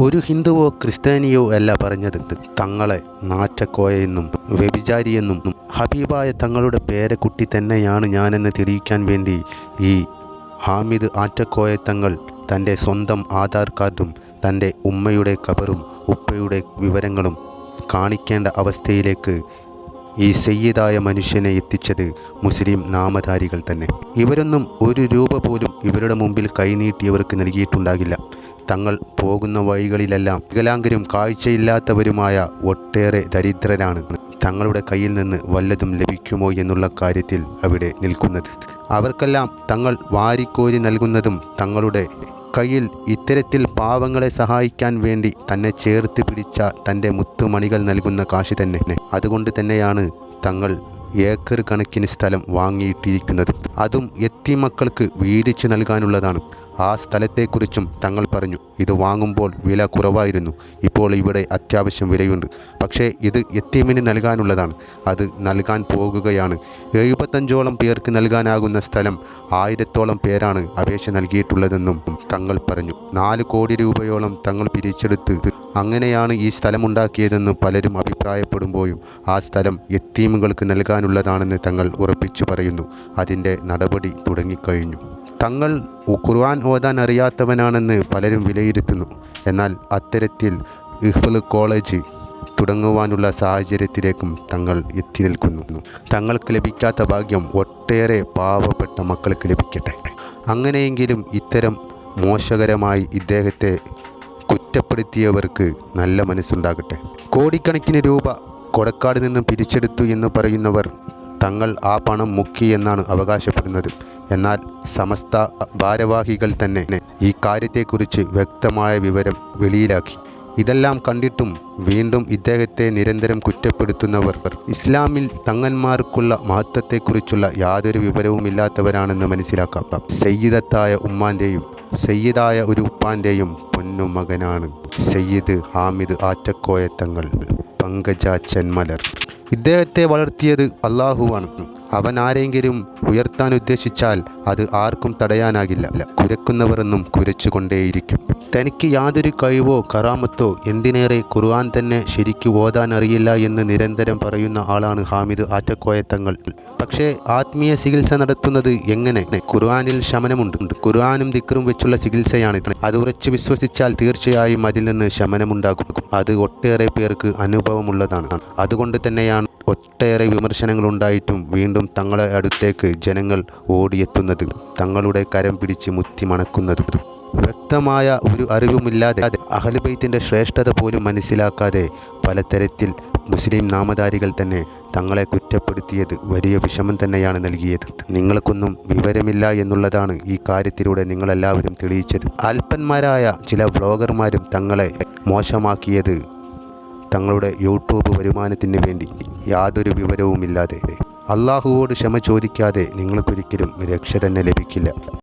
ഒരു ഹിന്ദുവോ ക്രിസ്ത്യാനിയോ അല്ല പറഞ്ഞത്. തങ്ങളെ നാറ്റക്കോയെന്നും വ്യഭിചാരിയെന്നും ഹബീബായ തങ്ങളുടെ പേരക്കുട്ടി തന്നെയാണ് ഞാനെന്ന് തെളിയിക്കാൻ വേണ്ടി ഈ ഹാമിദ് ആറ്റക്കോയ തങ്ങൾ തന്റെ സ്വന്തം ആധാർ കാർഡും തന്റെ ഉമ്മയുടെ കബറും ഉപ്പയുടെ വിവരങ്ങളും കാണിക്കേണ്ട അവസ്ഥയിലേക്ക് ഈ സയ്യിദായ മനുഷ്യനെ എത്തിച്ചത് മുസ്ലിം നാമധാരികൾ തന്നെ. ഇവരൊന്നും ഒരു രൂപ പോലും ഇവരുടെ മുമ്പിൽ കൈനീട്ടിയവർക്ക് നൽകിയിട്ടുണ്ടാകില്ല. തങ്ങൾ പോകുന്ന വഴികളിലെല്ലാം വികലാംഗരും കാഴ്ചയില്ലാത്തവരുമായ ഒട്ടേറെ ദരിദ്രരാണ് തങ്ങളുടെ കയ്യിൽ നിന്ന് വല്ലതും ലഭിക്കുമോ എന്നുള്ള കാര്യത്തിൽ അവിടെ നിൽക്കുന്നത്. അവർക്കെല്ലാം തങ്ങൾ വാരിക്കോരി നൽകുന്നതും തങ്ങളുടെ കയ്യിൽ ഇത്തരത്തിൽ പാവങ്ങളെ സഹായിക്കാൻ വേണ്ടി തന്നെ ചേർത്ത് പിടിച്ച തന്റെ മുത്തുമണികൾ നൽകുന്ന കാശ് തന്നെ. അതുകൊണ്ട് തന്നെയാണ് തങ്ങൾ ഏക്കർ കണക്കിന് സ്ഥലം വാങ്ങിയിട്ടിരിക്കുന്നത്. അതും എത്തി മക്കൾക്ക് വീതിച്ചു നൽകാനുള്ളതാണ്. ആ സ്ഥലത്തെക്കുറിച്ചും തങ്ങൾ പറഞ്ഞു. ഇത് വാങ്ങുമ്പോൾ വില കുറവായിരുന്നു. ഇപ്പോൾ ഇവിടെ അത്യാവശ്യം വിലയുണ്ട്. പക്ഷേ ഇത് എത്തീമിന് നൽകാനുള്ളതാണ്. അത് നൽകാൻ പോകുകയാണ്. എഴുപത്തഞ്ചോളം പേർക്ക് നൽകാനാകുന്ന സ്ഥലം ആയിരത്തോളം പേരാണ് അപേക്ഷ നൽകിയിട്ടുള്ളതെന്നും തങ്ങൾ പറഞ്ഞു. നാല് കോടി രൂപയോളം തങ്ങൾ പിരിച്ചെടുത്ത് അങ്ങനെയാണ് ഈ സ്ഥലമുണ്ടാക്കിയതെന്ന് പലരും അഭിപ്രായപ്പെടുമ്പോഴും ആ സ്ഥലം എത്തീമുകൾക്ക് നൽകാനുള്ളതാണെന്ന് തങ്ങൾ ഉറപ്പിച്ചു പറയുന്നു. അതിന്റെ നടപടി തുടങ്ങിക്കഴിഞ്ഞു. തങ്ങൾ ഖുർആൻ ഓതാൻ അറിയാത്തവനാണെന്ന് പലരും വിലയിരുത്തുന്നു. എന്നാൽ അത്തരത്തിൽ ഇഹ്ഫൽ കോളേജ് തുടങ്ങുവാനുള്ള സാഹചര്യത്തിലേക്കും തങ്ങൾ എത്തി നിൽക്കുന്നു. തങ്ങൾക്ക് ലഭിക്കാത്ത ഭാഗ്യം ഒട്ടേറെ പാവപ്പെട്ട മക്കൾക്ക് ലഭിക്കട്ടെ. അങ്ങനെയെങ്കിലും ഇത്തരം മോശകരമായി ഇദ്ദേഹത്തെ കുറ്റപ്പെടുത്തിയവർക്ക് നല്ല മനസ്സുണ്ടാകട്ടെ. കോടിക്കണക്കിന് രൂപ കൊടക്കാട് നിന്നും പിരിച്ചെടുത്തു എന്ന് പറയുന്നവർ തങ്ങൾ ആ പണം മുക്കി എന്നാണ് അവകാശപ്പെടുന്നത്. എന്നാൽ സമസ്ത ഭാരവാഹികൾ തന്നെ ഈ കാര്യത്തെക്കുറിച്ച് വ്യക്തമായ വിവരം വെളിയിലാക്കി. ഇതെല്ലാം കണ്ടിട്ടും വീണ്ടും ഇദ്ദേഹത്തെ നിരന്തരം കുറ്റപ്പെടുത്തുന്നവർ. ഇസ്ലാമിൽ തങ്ങന്മാർക്കുള്ള മഹത്വത്തെക്കുറിച്ചുള്ള യാതൊരു വിവരവുമില്ലാത്തവരാണെന്ന് മനസ്സിലാക്കാം. സയ്യിദത്തായ ഉമ്മാന്റെയും സയ്യിദായ ഒരു ഉപ്പാന്റെയും പൊന്നു മകനാണ് സയ്യിദ് ഹാമിദ് ആറ്റക്കോയത്തങ്ങൾ പങ്കജ ചെന്മലർ. ഇദ്ദേഹത്തെ വളർത്തിയത് അള്ളാഹുവാണ്. അവൻ ആരെങ്കിലും ഉയർത്താൻ ഉദ്ദേശിച്ചാൽ അത് ആർക്കും തടയാനാകില്ല. കുരക്കുന്നവരെന്നും കുരച്ചുകൊണ്ടേയിരിക്കും. തനിക്ക് യാതൊരു കഴിവോ കറാമത്തോ എന്തിനേറെ ഖുർആൻ തന്നെ ശരിക്കു ഓതാൻ അറിയില്ല എന്ന് നിരന്തരം പറയുന്ന ആളാണ് ഹാമിദ് ആറ്റക്കോയത്തങ്ങൾ. പക്ഷേ ആത്മീയ ചികിത്സ നടത്തുന്നത് എങ്ങനെ? ഖുർആാനിൽ ശമനമുണ്ട്. ഖുർആാനും ദിക്റും വെച്ചുള്ള ചികിത്സയാണ് അത് ഉറച്ചു വിശ്വസിച്ചാൽ തീർച്ചയായും അതിൽ നിന്ന് ശമനമുണ്ടാകും. അത് ഒട്ടേറെ പേർക്ക് അനുഭവമുള്ളതാണ്. അതുകൊണ്ട് തന്നെയാണ് ഒട്ടേറെ വിമർശനങ്ങളുണ്ടായിട്ടും വീണ്ടും തങ്ങളെ അടുത്തേക്ക് ജനങ്ങൾ ഓടിയെത്തുന്നത് തങ്ങളുടെ കരം പിടിച്ച് മുത്തി മണക്കുന്നത്. വ്യക്തമായ ഒരു അറിവുമില്ലാതെ അഹലുബൈത്തിന്റെ ശ്രേഷ്ഠത പോലും മനസ്സിലാക്കാതെ പലതരത്തിൽ മുസ്ലിം നാമധാരികൾ തന്നെ തങ്ങളെ കുറ്റപ്പെടുത്തിയത് വലിയ വിഷമം തന്നെയാണ് നൽകിയത്. നിങ്ങൾക്കൊന്നും വിവരമില്ല എന്നുള്ളതാണ് ഈ കാര്യത്തിലൂടെ നിങ്ങളെല്ലാവരും തെളിയിച്ചത്. അല്പന്മാരായ ചില വ്ളോഗർമാരും തങ്ങളെ മോശമാക്കിയത് തങ്ങളുടെ യൂട്യൂബ് വരുമാനത്തിന് വേണ്ടി യാതൊരു വിവരവുമില്ലാതെ. അള്ളാഹുവോട് ക്ഷമ ചോദിക്കാതെ നിങ്ങൾക്കൊരിക്കലും രക്ഷ തന്നെ ലഭിക്കില്ല.